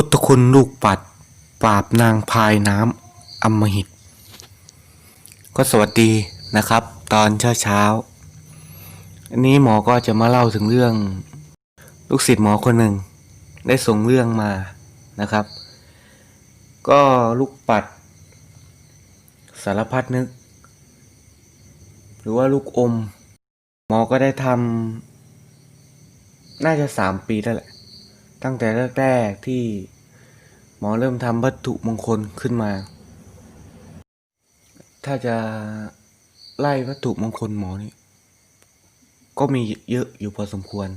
พุทธคุณลูกปัด ปราบนางพายน้ำอมหิต ก็สวัสดีนะครับ ตอนเช้าเช้าอันนี้หมอก็จะมาเล่าถึงเรื่อง ลูกศิษย์หมอคนหนึ่ง ได้ส่งเรื่องมานะครับ ก็ลูกปัด สารพัดนึก หรือว่าลูกอม หมอก็ได้ทำน่าจะสามปีแล้วแหละ ตั้งแต่แรกๆที่หมอเริ่มทำวัตถุมงคลขึ้นมา ถ้าจะไล่วัตถุมงคลหมอนี่ ก็มีเยอะอยู่พอสมควร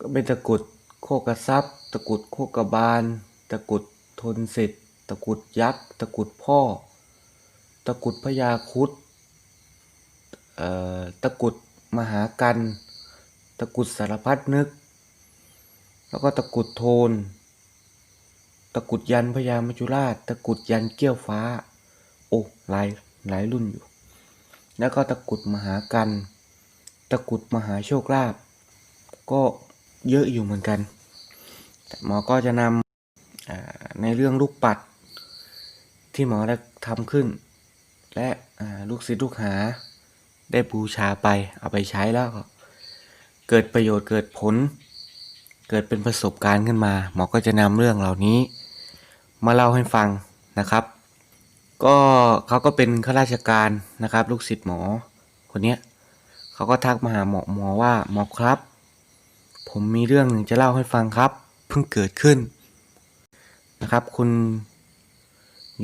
ก็เป็นตะกรุดโคกระซับตะกรุดโคกระบาล ตะกรุดทนเสร็จตะกรุดยักษ์ ตะกรุดพ่อ ตะกรุดพญาคุดเอ่อตะกรุดมหากัน ตะกรุดสารพัดนึก แล้วก็ตะกุดโทน ตะกุดยันพญามัจจุราช ตะกุดยันเกี้ยวฟ้า โอ้หลายหลายรุ่นอยู่ แล้วก็ตะกุดมหากัน ตะกุดมหาโชคลาภ ก็เยอะอยู่เหมือนกันหมอก็จะนำในเรื่องลูกปัด ที่หมอได้ทำขึ้น และลูกศิษย์ลูกหา ได้บูชาไปเอาไปใช้แล้วก็เกิดประโยชน์เกิดผล เกิดเป็นประสบการณ์ขึ้นมา หมอก็จะนำเรื่องเหล่านี้ มาเล่าให้ฟังนะครับ ก็เขาก็เป็นข้าราชการนะครับ ลูกศิษย์หมอคนเนี้ยเขาก็ทักมาหาหมอหมอว่าหมอครับ ผมมีเรื่องหนึ่งจะเล่าให้ฟังครับ เพิ่งเกิดขึ้นนะครับ คุณ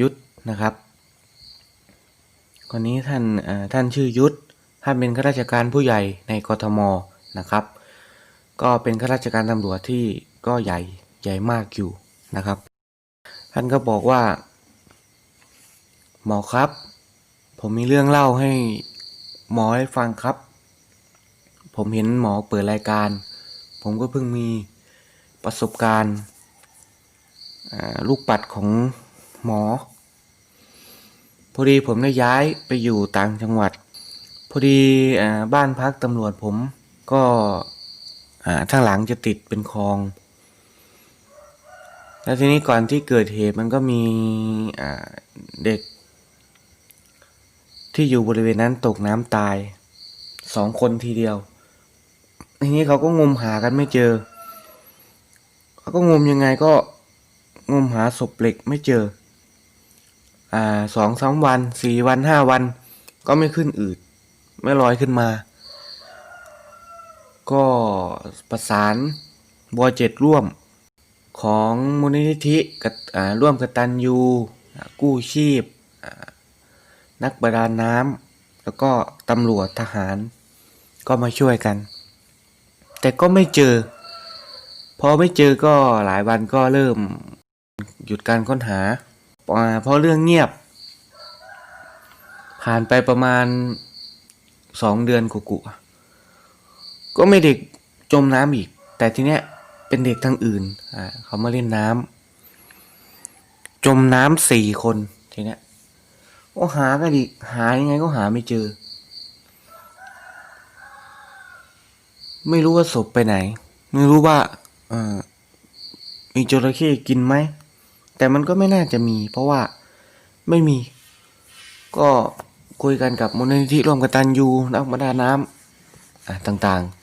ยุทธนะครับคนนี้ท่านท่านชื่อยุทธท่านเป็นข้าราชการผู้ใหญ่ในกทมนะครับ ก็เป็นข้าราชการตำรวจที่ก็ใหญ่ใหญ่มากอยู่นะครับ ท่านก็บอกว่า หมอครับ ผมมีเรื่องเล่าให้หมอได้ฟังครับ ผมเห็นหมอเปิดรายการ ผมก็เพิ่งมีประสบการณ์ลูกปัดของหมอ พอดีผมได้ย้ายไปอยู่ต่างจังหวัด พอดีอบ้านพักตำรวจผมก็ อ่าทางหลังจะติดเป็นคลอง แล้วทีนี้ก่อนที่เกิดเหตุมันก็มีอ่าเด็ก ที่อยู่บริเวณนั้นตกน้ำตายสองคนทีเดียว ทีนี้เขาก็งมหากันไม่เจอ เขาก็งมยังไงก็งมหาศพเหล็กไม่เจอ อ่าสองสามวันสี่วันห้าวัน ก็ไม่ขึ้นอืด ไม่ลอยขึ้นมา ก็ประสานบอเจ็ดร่วมของมูลนิธิกับร่วมกตันยูกู้ชีพ นักประดาน้ำแล้วก็ตำรวจทหาร ก็มาช่วยกัน แต่ก็ไม่เจอ พอไม่เจอก็หลายวันก็เริ่มหยุดการค้นหา เพราะเรื่องเงียบ ผ่านไปประมาณสองเดือนกุๆ ก็ไม่เด็กจมน้ำอีก แต่ทีเนี้ยเป็นเด็กทางอื่นอ่าเขามาเล่นน้ำจมน้ำสี่คนทีเนี้ยก็หากันอีกหายังไงก็หาไม่เจอ ไม่รู้ว่าศพไปไหน ไม่รู้ว่าเออมีจระเข้กินไหม แต่มันก็ไม่น่าจะมี เพราะว่าไม่มี ก็คุยกันกับมูลนิธิร่วมกตันยูนักประดาน้ำอะต่างๆ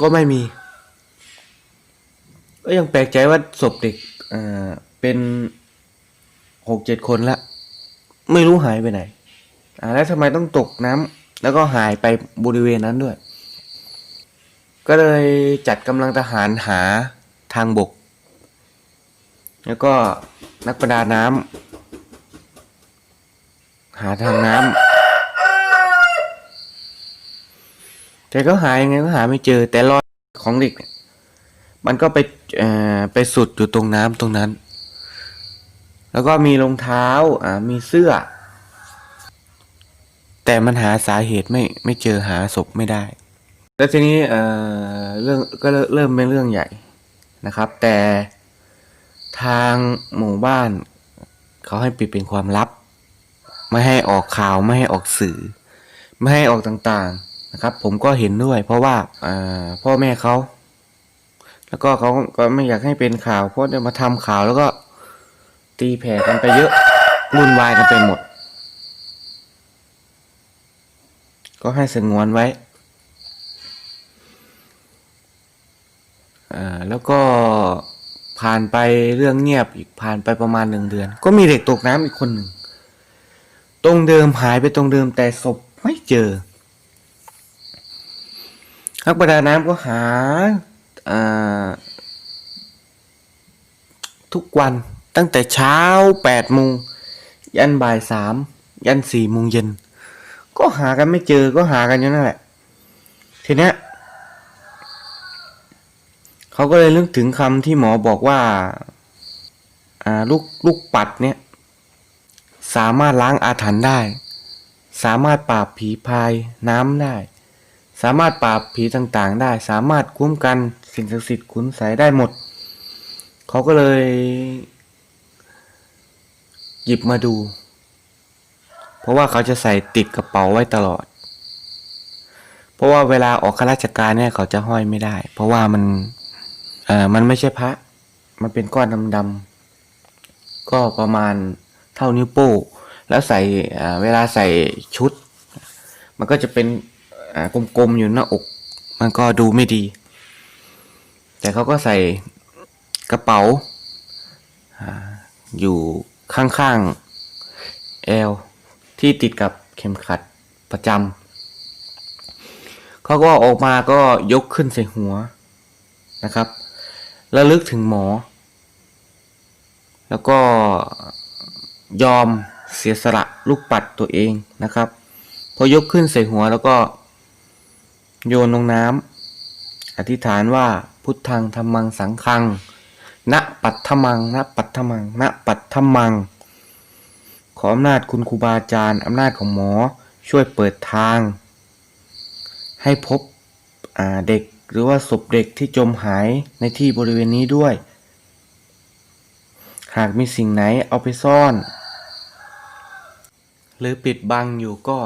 ก็ไม่มี ก็ยังแปลกใจว่าศพเด็กอ่าเป็นหกเจ็ดคนละไม่รู้หายไปไหน อ่าแล้วทำไมต้องตกน้ำแล้วก็หายไปบริเวณนั้นด้วย ก็เลยจัดกำลังทหารหาทางบก แล้วก็นักประดาน้ำหาทางน้ำ แต่ก็หายังไงก็หาไม่เจอ แต่รอยของเด็กเนี่ยมันก็ไปเอ่อไปสุดอยู่ตรงน้ำตรงนั้น แล้วก็มีรองเท้าอ่ามีเสื้อ แต่มันหาสาเหตุไม่ไม่เจอหาศพไม่ได้ แล้วทีนี้เอ่อเรื่องก็เริ่มเริ่มเป็นเรื่องใหญ่นะครับ แต่ทางหมู่บ้านเขาให้ปิดเป็นความลับ ไม่ให้ออกข่าวไม่ให้ออกสื่อ ไม่ให้ออกต่างๆ นะครับ ผมก็เห็นด้วย เพราะว่าอพ่อแม่เขาแล้วก็เขาก็ไม่อยากให้เป็นข่าว เพราะเดี๋ยวมาทำข่าวแล้วก็ตีแผ่กันไปเยอะวุ่นวายกันไปหมด ก็ให้สงวนไว้แล้วก็ผ่านไปเรื่องเงียบอีกผ่านไปประมาณหนึ่งเดือน ก็มีเด็กตกน้ำอีกคนหนึ่ง ตรงเดิมหายไปตรงเดิมแต่ศพไม่เจอ นักประดาน้ำก็หาทุกวันตั้งแต่เช้าแปดโมงยันบ่ายสามยันสี่โมงเย็น ก็หากันไม่เจอก็หากันอยู่นั่นแหละ ทีเนี้ยเขาก็เลยนึกถึงคำที่หมอบอกว่าอ่าลูกลูกปัดเนี่ย สามารถล้างอาถรรพ์ได้ สามารถปราบผีพายน้ำได้ สามารถปราบผีต่างๆ ได้ สามารถคุ้มกันสิ่งศักดิ์สิทธิ์ขุนไสยได้หมด เขาก็เลย หยิบมาดู เพราะว่าเขาจะใส่ติดกระเป๋าไว้ตลอด เพราะว่าเวลาออกข้าราชการเนี่ยเขาจะห้อยไม่ได้ เพราะว่ามันเอ่อมันไม่ใช่พระ มันเป็นก้อนดำๆก็ประมาณเท่านิ้วโป้งแล้วใส่เวลาใส่ชุด มันก็จะเป็นากลมๆอยู่หน้าอก มันก็ดูไม่ดี แต่เขาก็ใส่กระเป๋าอยู่ข้างๆเอวที่ติดกับเข็มขัดประจำเขาก็ออกมาก็ยกขึ้นใส่หัวนะครับระลึกถึงหมอ แล้วก็ยอมเสียสละลูกปัดตัวเองนะครับ พอยกขึ้นใส่หัวแล้วก็ โยนลงน้ำอธิษฐานว่าพุทธังธรรมังสังฆังณปัตถมังณปัตถมังณปัตถมัง ขออำนาจคุณครูบาอาจารย์อำนาจของหมอช่วยเปิดทาง ให้พบเด็กหรือว่าศพเด็กที่จมหายในที่บริเวณนี้ด้วย หากมีสิ่งไหนเอาไปซ่อน หรือปิดบังอยู่ก็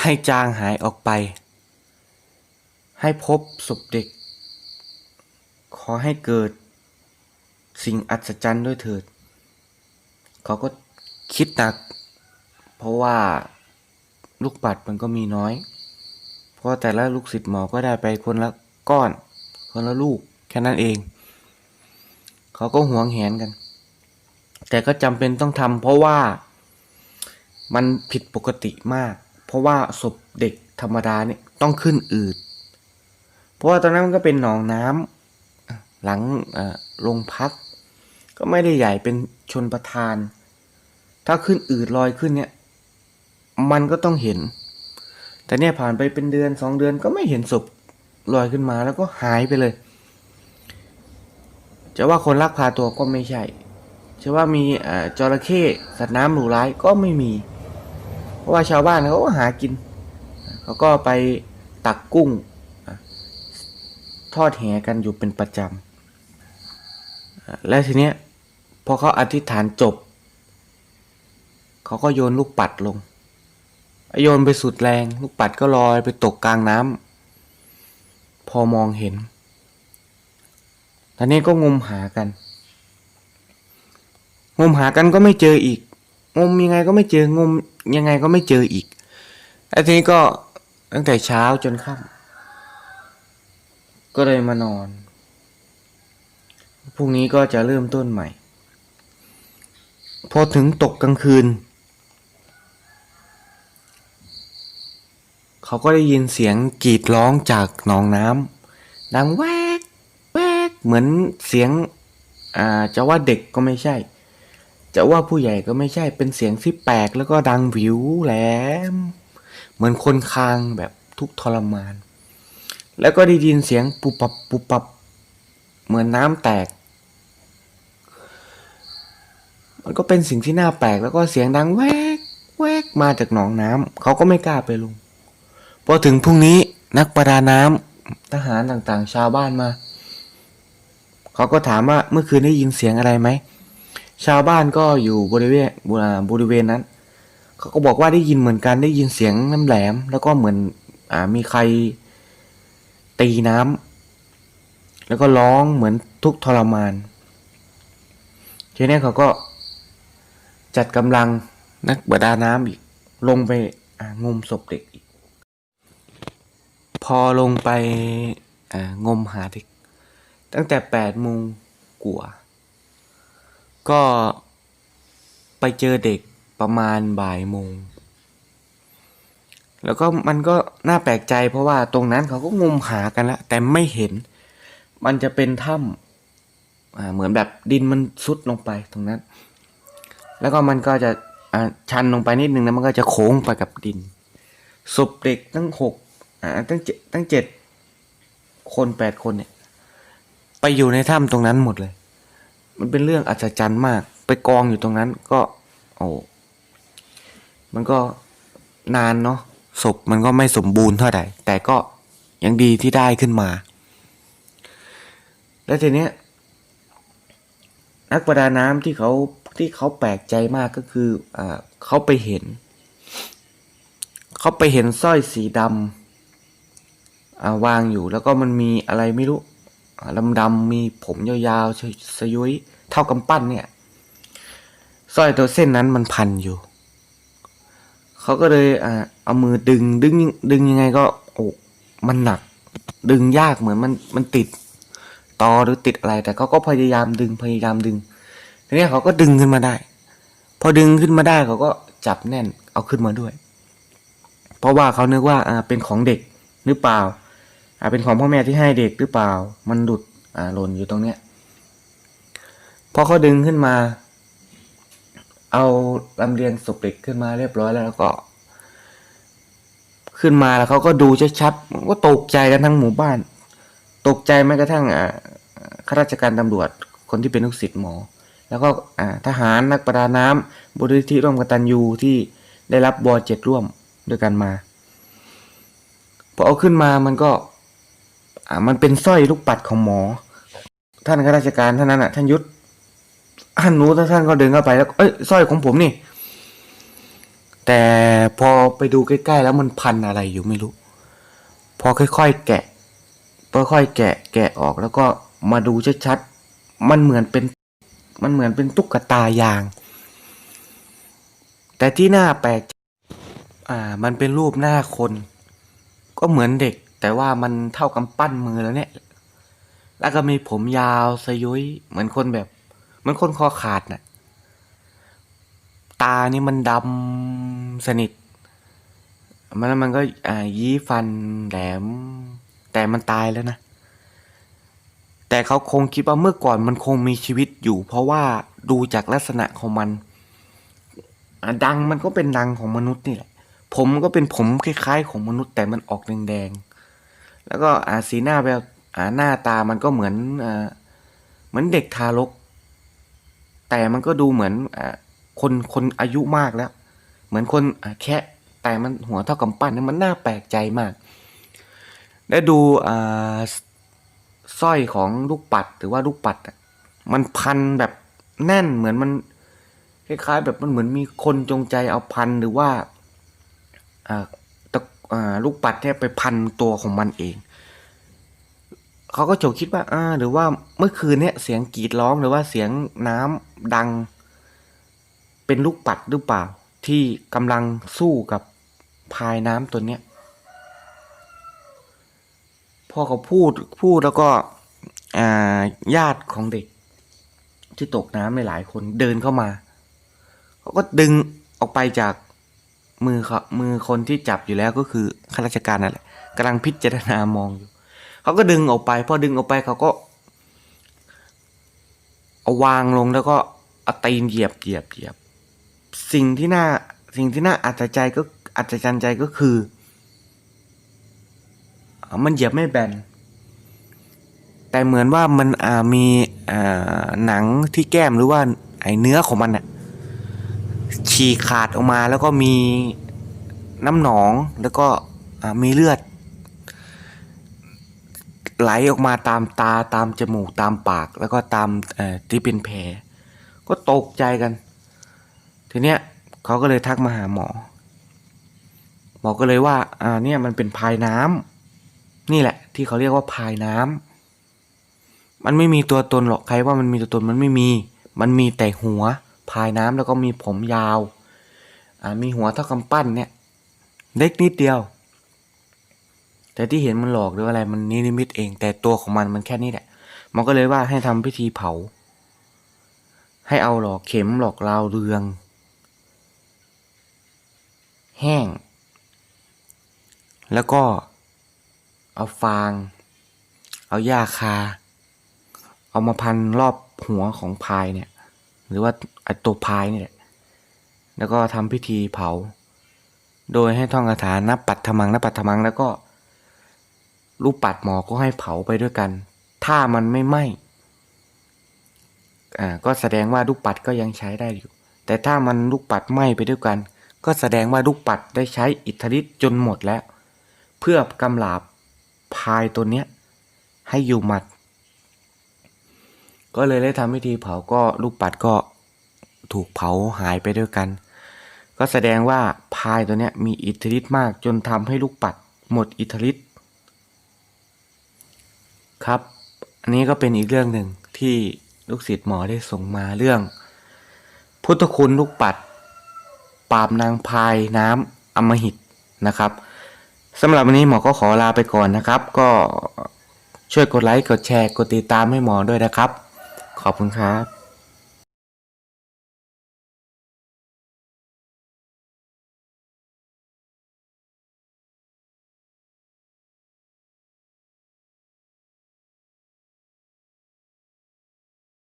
ให้จางหายออกไป ให้พบศพเด็ก ขอให้เกิดสิ่งอัศจรรย์ด้วยเถิด เขาก็คิดหนัก เพราะว่าลูกปัดมันก็มีน้อย เพราะแต่ละลูกศิษย์หมอก็ได้ไปคนละก้อน คนละลูกแค่นั้นเอง เขาก็หวงแหนกัน แต่ก็จำเป็นต้องทำเพราะว่ามันผิดปกติมาก เพราะว่าศพเด็กธรรมดาเนี่ยต้องขึ้นอืด เพราะว่าตอนนั้นมันก็เป็นหนองน้ำหลังโรงพัก ก็ไม่ได้ใหญ่เป็นชนประทาน ถ้าขึ้นอืดลอยขึ้นเนี่ย มันก็ต้องเห็น แต่เนี่ยผ่านไปเป็นเดือนสองเดือนก็ไม่เห็นศพลอยขึ้นมาแล้วก็หายไปเลย จะว่าคนลักพาตัวก็ไม่ใช่จะว่ามีจระเข้สัตว์น้ำหรูร้ายก็ไม่มี เพราะว่าชาวบ้านเขาก็หากิน เขาก็ไปตักกุ้ง ทอดแหกันอยู่เป็นประจำ และทีเนี้ยพอเขาอธิษฐานจบ เขาก็โยนลูกปัดลง โยนไปสุดแรง ลูกปัดก็ลอยไปตกกลางน้ำพอมองเห็นตอนนี้ก็งมหากัน งมหากันก็ไม่เจออีก งมยังไงก็ไม่เจองมยังไงก็ไม่เจออีกแล้วทีนี้ก็ตั้งแต่เช้าจนค่ำ ก็เลยมานอน พรุ่งนี้ก็จะเริ่มต้นใหม่ พอถึงตกกลางคืน เขาก็ได้ยินเสียงกรีดร้องจากหนองน้ำดังแวกแวกเหมือนเสียงอ่าจะว่าเด็กก็ไม่ใช่ จะว่าผู้ใหญ่ก็ไม่ใช่ เป็นเสียงที่แปลกแล้วก็ดังวิวแหลม เหมือนคนคางแบบทุกทรมาน แล้วก็ได้ยินเสียงปุบปับปุบปับ เหมือนน้ำแตก มันก็เป็นสิ่งที่น่าแปลกแล้วก็เสียงดังแวกแวกมาจากหนองน้ำเขาก็ไม่กล้าไปลงพอถึงพรุ่งนี้นักประดาน้ำทหารต่างๆ ชาวบ้านมา เขาก็ถามว่าเมื่อคืนได้ยินเสียงอะไรไหม ชาวบ้านก็อยู่บริเวณบริเวณนั้น เขาก็บอกว่าได้ยินเหมือนกันได้ยินเสียงน้ำแหลม แล้วก็เหมือนอมีใคร ตีน้ำแล้วก็ร้องเหมือนทุกทรมาน ทีนี้เขาก็จัดกำลังนักประดาน้ำอีก ลงไปงมศพเด็กอีก พอลงไปงมหาเด็ก ตั้งแต่แปดโมงกว่าก็ไปเจอเด็กประมาณบ่ายโมง แล้วก็มันก็น่าแปลกใจเพราะว่าตรงนั้นเขาก็งมหากันแล้วแต่ไม่เห็น มันจะเป็นถ้ำเหมือนแบบดินมันซุดลงไปตรงนั้น แล้วก็มันก็จะชันลงไปนิดนึงแล้วมันก็จะโค้งไปกับดินศพเด็กตั้งหกตั้งเจ็ดตั้งเจ็ดคนแปดคนเนี่ย ไปอยู่ในถ้ำตรงนั้นหมดเลย มันเป็นเรื่องอัศจรรย์มาก ไปกองอยู่ตรงนั้นก็ โอ้มันก็นานเนาะ ศพมันก็ไม่สมบูรณ์เท่าไหร่ แต่ก็ยังดีที่ได้ขึ้นมา แล้วทีเนี้ยนักประดาน้ำที่เขาที่เขาแปลกใจมากก็คืออเขาไปเห็น เขาไปเห็นสร้อยสีดำวางอยู่แล้วก็มันมีอะไรไม่รู้ดำดำมีผมยาวๆสยสยุยเท่ากำปั้นเนี่ยสร้อยตัวเส้นนั้นมันพันอยู่ เขาก็เลยอ่าเอามือดึงดึงดึงยังไงก็โอ้มันหนัก ดึงยากเหมือนมันมันติดตอหรือติดอะไร แต่เขาก็พยายามดึงพยายามดึงทีนี้เขาก็ดึงขึ้นมาได้ พอดึงขึ้นมาได้เขาก็จับแน่นเอาขึ้นมาด้วย เพราะว่าเขานึกว่าอ่าเป็นของเด็กหรือเปล่าอ่าเป็นของพ่อแม่ที่ให้เด็กหรือเปล่า มันหลุดอ่าหล่นอยู่ตรงเนี้ยพอเขาดึงขึ้นมา เอาลำเลียงศพเด็กขึ้นมาเรียบร้อยแล้วแล้วก็ ขึ้นมาแล้วเขาก็ดูชัดๆก็ตกใจกันทั้งหมู่บ้าน ตกใจแม้กระทั่งอ่าข้าราชการตำรวจคนที่เป็นลูกศิษย์หมอ แล้วก็อ่าทหารนักประดาน้ำบริธิร่วมกตัญญูที่ได้รับบอเจ็ดร่วมด้วยกันมาพอเอาขึ้นมามันก็ อ่ามันเป็นสร้อยลูกปัดของหมอ ท่านข้าราชการท่านนั้นอะท่านยุทธ ท่านรู้ท่านก็เดินเข้าไปแล้ว เอ้ยสร้อยของผมนี่ แต่พอไปดูใกล้ๆแล้วมันพันอะไรอยู่ไม่รู้ พอค่อยๆแกะค่อยๆแกะ แกะออกแล้วก็มาดูชัดๆมันเหมือนเป็น มันเหมือนเป็นตุ๊กตายาง แต่ที่น่าแปลกอ่า มันเป็นรูปหน้าคน ก็เหมือนเด็ก แต่ว่ามันเท่ากำปั้นมือแล้วเนี่ย แล้วก็มีผมยาวสยุยเหมือนคนแบบ มือนคนคอขาดน่ะ ตานี่มันดำสนิท มันแล้วมันก็อ่ายี้ฟันแหลม แต่มันตายแล้วนะ แต่เขาคงคิดว่าเมื่อก่อนมันคงมีชีวิตอยู่ เพราะว่าดูจากลักษณะของมัน ดังมันก็เป็นดังของมนุษย์นี่แหละ ผมก็เป็นผมคล้ายๆ ของมนุษย์แต่มันออกแดงๆ แล้วก็อาสีหน้าแบบหน้าตามันก็เหมือนอเหมือนเด็กทารก แต่มันก็ดูเหมือนอคนคนอายุมากแล้ว เหมือนคนแค่แต่มันหัวเท่ากำปั้นเนี่มันน่าแปลกใจมาก ได้ดูสร้อยของลูกปัดหรือว่าลูกปัดมันพันแบบแน่นเหมือนมันคล้ายๆแบบมันเหมือนมีคนจงใจเอาพันหรือว่าอ่าตะอ่าลูกปัดเนี่ยไปพันตัวของมันเอง เขาก็โจกคิดว่าอ่าหรือว่าเมื่อคืนเนี่ยเสียงกรีดร้องหรือว่าเสียงน้ำดัง เป็นลูกปัดหรือเปล่า ที่กำลังสู้กับพายน้ำตัวเนี้ยพอเขาพูดพูดแล้วก็อ่าญาติของเด็ก ที่ตกน้ำหลายคนเดินเข้ามาเขาก็ดึงออกไปจากมือเขามือคนที่จับอยู่แล้วก็คือข้าราชการนั่นแหละกำลังพิจารณามองอยู่ เขาก็ดึงออกไป พอดึงออกไปเขาก็ เอาวางลงแล้วก็เอาตีนเหยียบเหยียบเหยียบ สิ่งที่น่าสิ่งที่น่าอัศจรรย์ก็อัศจรรย์ใจก็คือ มันเหยียบไม่แบนแต่เหมือนว่ามันมีหนังที่แก้มหรือว่าไอเนื้อของมันอะฉีกขาดออกมาแล้วก็มีน้ำหนองแล้วก็มีเลือด ไหลออกมาตามตาตามจมูกตามปาก แล้วก็ตามที่เป็นแผลก็ตกใจกัน ทีเนี้ยเขาก็เลยทักมาหาหมอ หมอก็เลยว่าอ่าเนี่ยมันเป็นพายน้ำนี่แหละ ที่เขาเรียกว่าพายน้ำมันไม่มีตัวตนหรอกใครว่ามันมีตัวตนมันไม่มี มันมีแต่หัวพายน้ำแล้วก็มีผมยาว อ่ามีหัวเท่ากำปั้นเนี่ย เล็กนิดเดียว แต่ที่เห็นมันหลอกหรืออะไรมันนิมิตเอง แต่ตัวของมันมันแค่นี้แหละ มันก็เลยว่าให้ทำพิธีเผา ให้เอาหลอกเข็มหลอกลาวเรือง แห้ง แล้วก็ เอาฟาง เอาหญ้าคา เอามาพันรอบหัวของพายเนี่ย หรือว่าไอตัวพายเนี่ยแล้วก็ทำพิธีเผา โดยให้ท่องคาถานับปัดธมังนับปัดธมังแล้วก็ ลูกปัดหมอก็ให้เผาไปด้วยกัน ถ้ามันไม่ไหม้อ่าก็แสดงว่าลูกปัดก็ยังใช้ได้อยู่ แต่ถ้ามันลูกปัดไหม้ไปด้วยกัน ก็แสดงว่าลูกปัดได้ใช้อิทธิฤทธิ์จนหมดแล้ว เพื่อกำลาบพายตัวเนี้ยให้อยู่หมัด ก็เลยได้ทำพิธีเผาก็ลูกปัดก็ถูกเผาหายไปด้วยกัน ก็แสดงว่าพายตัวเนี้ยมีอิทธิฤทธิ์มากจนทำให้ลูกปัดหมดอิทธิฤทธิ์ ครับ อันนี้ก็เป็นอีกเรื่องหนึ่งที่ลูกศิษย์หมอได้ส่งมาเรื่อง พุทธคุณลูกปัด ปราบนางพายน้ำอมหิตนะครับสำหรับวันนี้หมอก็ขอลาไปก่อนนะครับ ก็ช่วยกดไลค์ กดแชร์ กดติดตามให้หมอด้วยนะครับ ขอบคุณครับ